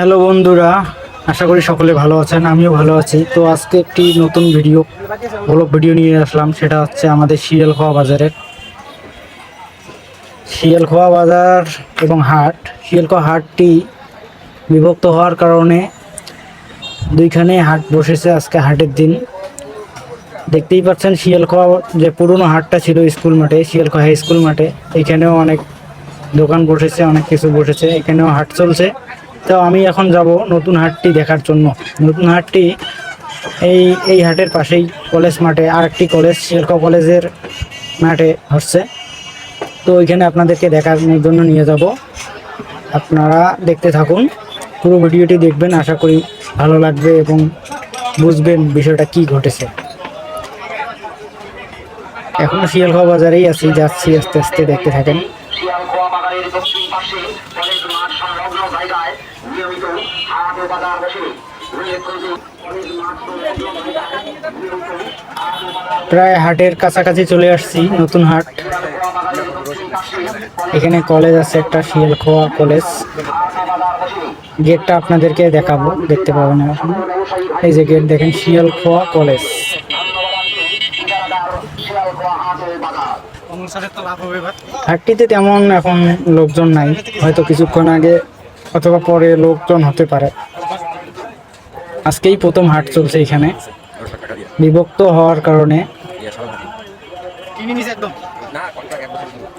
Hello বন্ধুরা, আশা করি সকলে ভালো আছেন, আমিও ভালো আছি। তো আজকে একটি নতুন ভিডিও ব্লগ ভিডিও নিয়ে আসলাম, সেটা হচ্ছে আমাদের শিয়ালখোয়া বাজারের। শিয়ালখোয়া বাজার এবং হাট শিয়ালখোয়া হাটটি বিভক্ত হওয়ার কারণে দুইখানে হাট বসেছে আজকে হাটের দিন। দেখতেই পাচ্ছেন শিয়ালখোয়া যে পুরনো হাটটা ছিল স্কুল মাঠে শিয়ালখোয়া হাই স্কুল মাঠে, এখানেও অনেক দোকান বসেছে, অনেক কিছু বসেছে, এখানেও হাট চলছে। তো আমি এখন যাব নতুন হাটটি দেখার জন্য। নতুন হাটটি এই এই হাটের পাশেই কলেজ মাঠে, আরেকটি কলেজ শিয়ালখোয়া কলেজের মাঠে হচ্ছে। তো ওইখানে আপনাদেরকে দেখার জন্য নিয়ে যাব। আপনারা দেখতে থাকুন, পুরো ভিডিওটি দেখবেন, আশা করি ভালো লাগবে এবং বুঝবেন বিষয়টা কি ঘটেছে। এখনও শিয়ালখোয়া বাজারেই আছি, যাচ্ছি আস্তে আস্তে দেখতে থাকেন। নিয়মিত বাজার বসে প্রায় হাটের কাছাকাছি চলে আসছি, নতুন হাট। এখানে কলেজ আছে একটা, শিয়ালখোয়া কলেজ গেটটা আপনাদেরকে দেখাবো, দেখতে পাবেন এখন এই যে গেট দেখেন, শিয়ালখোয়া কলেজ হাটটিতে তেমন এখন লোকজন নাই। হয়তো কিছুক্ষণ আগে অথবা পরে লোকজন হতে পারে। আজকেই প্রথম হাট চলছে এখানে। বিভক্ত হওয়ার কারণে।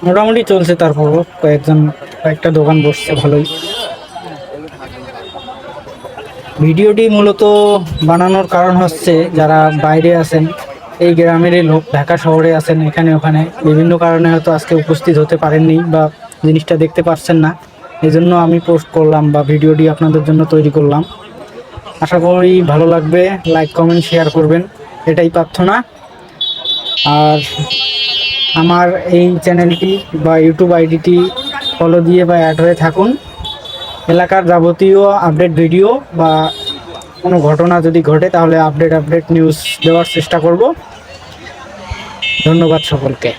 মোটামুটি চলছে তারপরও কয়েকজন, কয়েকটা দোকান বসছে ভালোই। ভিডিওটি মূলত বানানোর কারণ হচ্ছে যারা বাইরে আছেন, এই গ্রামেরই লোক, ঢাকা শহরে আছেন, এখানে ওখানে। বিভিন্ন কারণে হয়তো আজকে উপস্থিত হতে পারেননি বা জিনিসটা দেখতে পারছেন না। এই জন্য আমি পোস্ট করলাম বা ভিডিওটি আপনাদের জন্য তৈরি করলাম। আশা করি ভালো লাগবে লাইক কমেন্ট শেয়ার করবেন, এটাই প্রার্থনা। আর আমার এই চ্যানেলটি বা ইউটিউব আইডিটি ফলো দিয়ে বা অ্যাড হয়ে থাকুন। এলাকার যাবতীয় আপডেট ভিডিও বা কোনো ঘটনা যদি ঘটে, তাহলে আপডেট আপডেট নিউজ দেওয়ার চেষ্টা করব। ধন্যবাদ সকলকে।